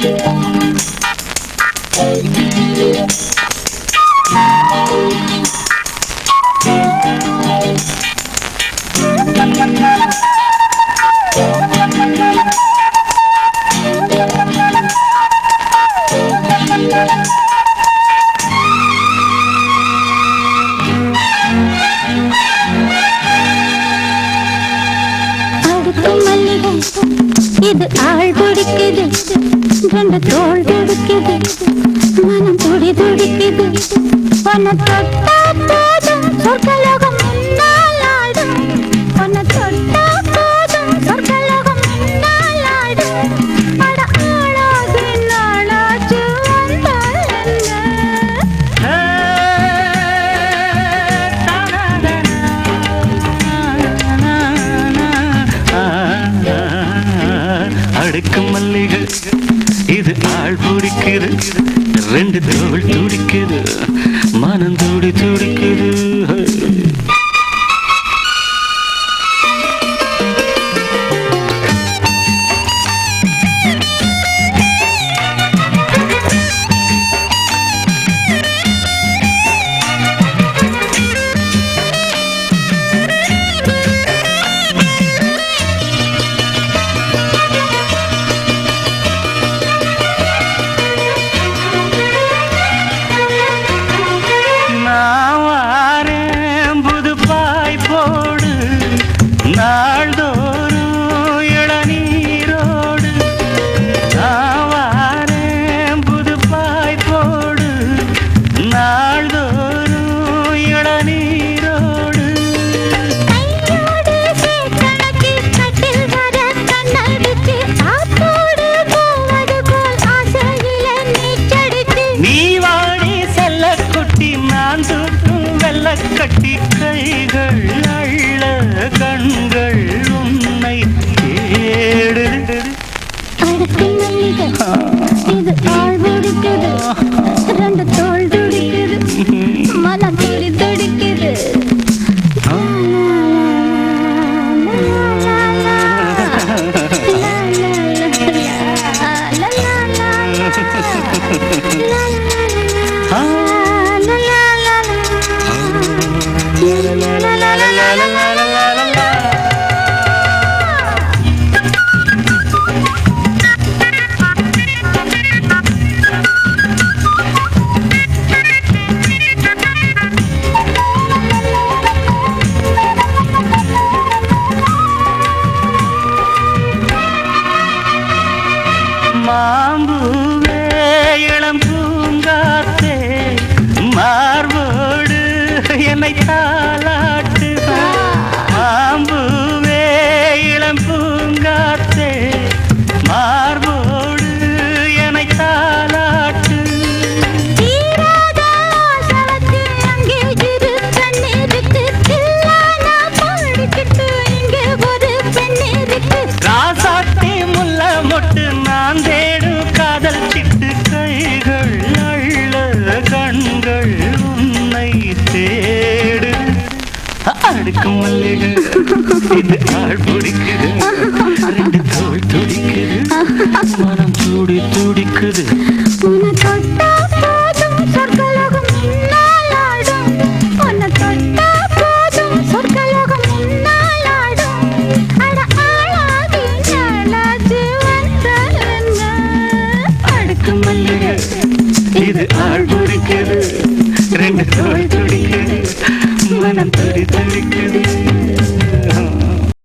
Hey. இது ஆள் பிடிக்குது ரெண்டு தோல் துடிக்குது மனம் துடி துடிக்குது உன்னை தொட்டா போதும் அடுக்கு மல்லிகை. இது ஆள் பிடிக்குது. ரெண்டு தோல் துடிக்குது. ஆசையில நீச்சடிச்சு நீ வாடி செல்ல குட்டி நான் தூக்கும் வெள்ள கட்டி கைகள் அள்ள கண்கள் உன்னை தேடுது. மாம்பூவே இளம் பூங்காத்தே மார்பு என்னை தாளாட அடுக்கு மல்லிகை ஆள் பிடிக்குது ரெண்டு தோல் துடிக்குது. மனம் துடி துடிக்குது. இது ஆள் பிடிக்குது ரெண்டு தோல் துடிக்குது. மனம் துடி துடிக்குது